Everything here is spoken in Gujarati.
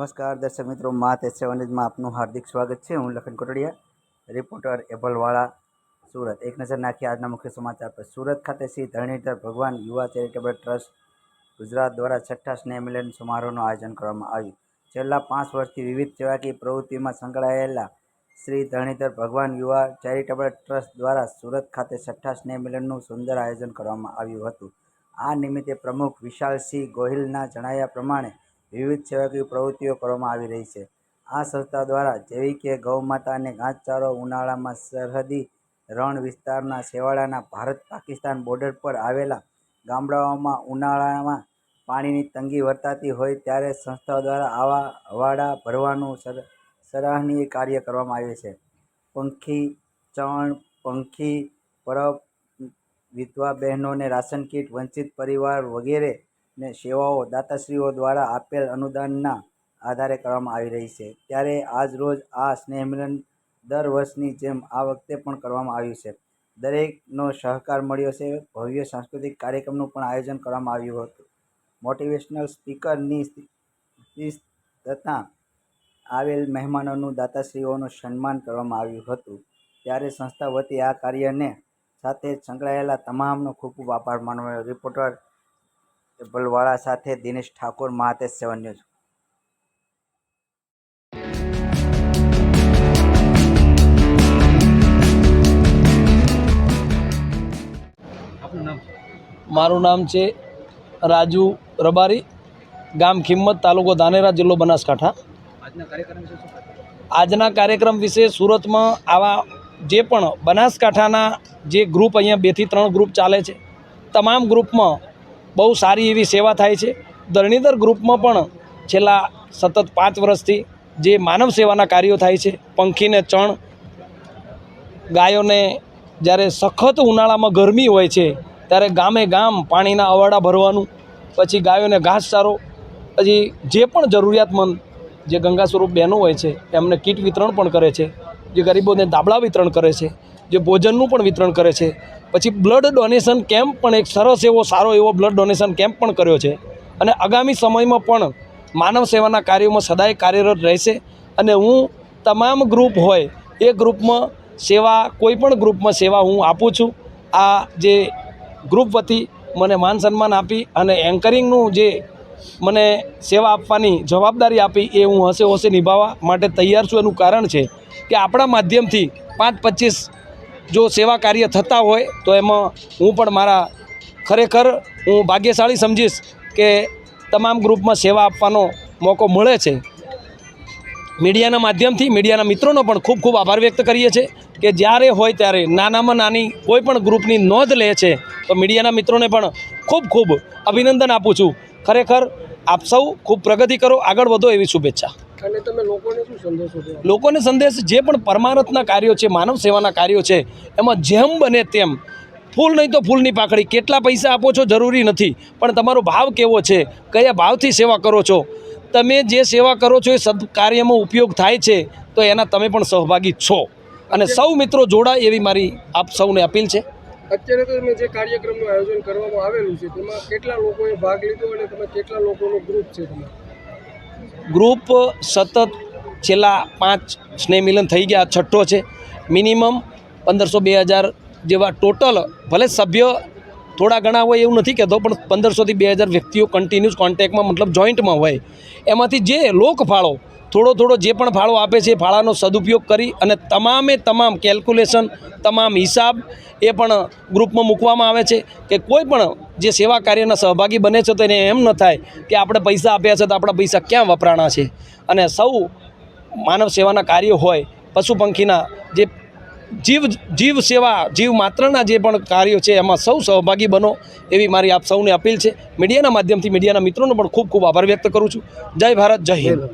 નમસ્કાર, દર્શક મિત્રો, મા તે સેવનમાં આપનું હાર્દિક સ્વાગત છે. હું લખન કોટડિયા, રિપોર્ટર એબલવાળા સુરત. એક નજર નાખી આજના મુખ્ય સમાચાર પર. સુરત ખાતે શ્રી ધરણીધર ભગવાન યુવા ચેરિટેબલ ટ્રસ્ટ ગુજરાત દ્વારા છઠ્ઠા સ્નેહ મિલન સમારોહનું આયોજન કરવામાં આવ્યું. છેલ્લા પાંચ વર્ષથી વિવિધ સેવાકીય પ્રવૃત્તિમાં સંકળાયેલા શ્રી ધરણીધર ભગવાન યુવા ચેરિટેબલ ટ્રસ્ટ દ્વારા સુરત ખાતે છઠ્ઠા સ્નેહ મિલનનું સુંદર આયોજન કરવામાં આવ્યું હતું. આ નિમિત્તે પ્રમુખ વિશાલસિંહ ગોહિલના જણાવ્યા પ્રમાણે વિવિધ સેવાકીય પ્રવૃત્તિઓ કરવામાં આવી રહી છે. આ સંસ્થા દ્વારા જેવી કે ગૌમાતાને ઘાસચારો ઉનાળામાં સરહદી રણ વિસ્તારના છેવાડાના ભારત પાકિસ્તાન બોર્ડર પર આવેલા ગામડાઓમાં ઉનાળામાં પાણીની તંગી વર્તાતી હોય ત્યારે સંસ્થાઓ દ્વારા આવા હવાડા ભરવાનું સર, સરાહનીય કાર્ય કરવામાં આવે છે. પંખી, ચણ, પંખી, પરબ, વિધવા બહેનોને રાશન કીટ, વંચિત પરિવાર વગેરે ને સેવાઓ દાતાશ્રીઓ દ્વારા આપેલ અનુદાનના આધારે કરવામાં આવી રહી છે. ત્યારે આજ રોજ આ સ્નેહ મિલન દર વર્ષની જેમ આ વખતે પણ કરવામાં આવ્યું છે. દરેકનો સહકાર મળ્યો છે. ભવ્ય સાંસ્કૃતિક કાર્યક્રમનું પણ આયોજન કરવામાં આવ્યું હતું. મોટિવેશનલ સ્પીકરની તથા આવેલ મહેમાનોનું દાતાશ્રીઓનું સન્માન કરવામાં આવ્યું હતું. ત્યારે સંસ્થા વતી આ કાર્યને સાથે સંકળાયેલા તમામનો ખૂબ ખૂબ આભાર માનવાનો રિપોર્ટર બલવાળા સાથે દિનેશ ઠાકોર મહાતેજ સેવન ન્યૂઝ. મારું નામ છે રાજુ રબારી ગામ ખિંમત તાલુકો ધાનેરા જિલ્લો બનાસકાંઠા. આજના કાર્યક્રમ વિશે શું કહેશો? આજના કાર્યક્રમ વિશે સુરતમાં આવા જે પણ બનાસકાંઠાના જે ગ્રુપ અહીંયા બેથી ત્રણ ગ્રુપ ચાલે છે તમામ ગ્રુપમાં બહુ સારી એવી સેવા થાય છે. ધરણીધર ગ્રુપમાં પણ છેલ્લા સતત પાંચ વર્ષથી જે માનવ સેવાના કાર્યો થાય છે, પંખીને ચણ, ગાયોને જ્યારે સખત ઉનાળામાં ગરમી હોય છે, ત્યારે ગામે ગામ પાણીના અવાડા ભરવાનું, પછી ગાયોને ઘાસચારો પછી જે પણ જરૂરિયાતમંદ જે ગંગા સ્વરૂપ બહેનો હોય છે, એમને કીટ વિતરણ પણ કરે છે, જે ગરીબોને દાબળા વિતરણ કરે છે જે ભોજનનું પણ વિતરણ કરે છે. પછી બ્લડ ડોનેશન કેમ્પ પણ એક સરસ એવો, સારો એવો બ્લડ ડોનેશન કેમ્પ પણ કર્યો છે. અને આગામી સમયમાં પણ માનવ સેવાના કાર્યોમાં સદાય કાર્યરત રહેશે. અને હું તમામ ગ્રુપ હોય, એ ગ્રુપમાં સેવા, કોઈ પણ ગ્રુપમાં સેવા હું આપું છું. આ જે ગ્રુપ વતી મને માન સન્માન આપી અને એન્કરિંગનું જે મને સેવા આપવાની જવાબદારી આપી એ હું હસે હોશે નિભાવવા માટે તૈયાર છું. એનું કારણ છે કે આપણા માધ્યમથી પાંચ પચીસ જો સેવા કાર્ય થતા હોય, તો એમાં હું પણ મારા ખરેખર હું ભાગ્યશાળી સમજીશ કે તમામ ગ્રુપમાં સેવા આપવાનો મોકો મળે છે. મીડિયાના માધ્યમથી મીડિયાના મિત્રોનો પણ ખૂબ ખૂબ આભાર વ્યક્ત કરીએ છીએ કે જ્યારે હોય ત્યારે નાનામાં નાની કોઈ પણ ગ્રુપની નોંધ લે છે, તો મીડિયાના મિત્રોને પણ ખૂબ ખૂબ અભિનંદન આપું છું. ખરેખર આપ સૌ ખૂબ પ્રગતિ કરો, આગળ વધો એવી શુભેચ્છા. અને તમે લોકોને શું સંદેશો લોકોને સંદેશ જે પણ પરમારથના કાર્યો છે માનવ સેવાના કાર્યો છે એમાં જેમ બને તેમ ફૂલ નહીં તો ફૂલની પાખડી. કેટલા પૈસા આપો છો જરૂરી નથી પણ તમારો ભાવ કેવો છે કયા ભાવથી સેવા કરો છો? તમે જે સેવા કરો છો એ સદકાર્યમાં ઉપયોગ થાય છે તો એના તમે પણ સહભાગી છો. અને સૌ મિત્રો જોડાય એવી મારી આપ સૌને અપીલ છે. અત્યારે તો તમે જે કાર્યક્રમનું આયોજન કરવામાં આવેલું છે તેમાં કેટલા લોકોએ ભાગ લીધો અને તમે કેટલા લોકોનો ગ્રુપ છે તમારો? ગ્રુપ સતત છેલ્લા પાંચ સ્નેહ મિલન થઈ ગયા, છઠ્ઠો છે. મિનિમમ પંદરસો બે હજાર જેવા ટોટલ ભલે સભ્ય થોડા ઘણા હોય એવું નથી કહેતો, પણ પંદરસોથી બે હજાર વ્યક્તિઓ કન્ટિન્યુઅસ કોન્ટેક્ટમાં મતલબ જોઈન્ટમાં હોય. એમાંથી જે લોક ફાળો થોડો થોડો જે પણ ફાળો આપે છે એ ફાળાનો સદુપયોગ કરી અને તમામે તમામ કેલ્ક્યુલેશન તમામ હિસાબ એ પણ ગ્રુપમાં મૂકવામાં આવે છે કે કોઈ પણ જે સેવા કાર્યના સહભાગી બને છે તો એને એમ ન થાય કે આપણે પૈસા આપ્યા છે તો આપણા પૈસા ક્યાં વપરાણા છે. અને સૌ માનવ સેવાના કાર્યો હોય, પશુ પંખીના જે જીવ જીવ સેવા, જીવ માત્રના જે પણ કાર્યો છે એમાં સૌ સહભાગી બનો એવી મારી આપ સૌને અપીલ છે. મીડિયાના માધ્યમથી મીડિયાના મિત્રોનો પણ ખૂબ ખૂબ આભાર વ્યક્ત કરું છું. જય ભારત, જય હિન્દ.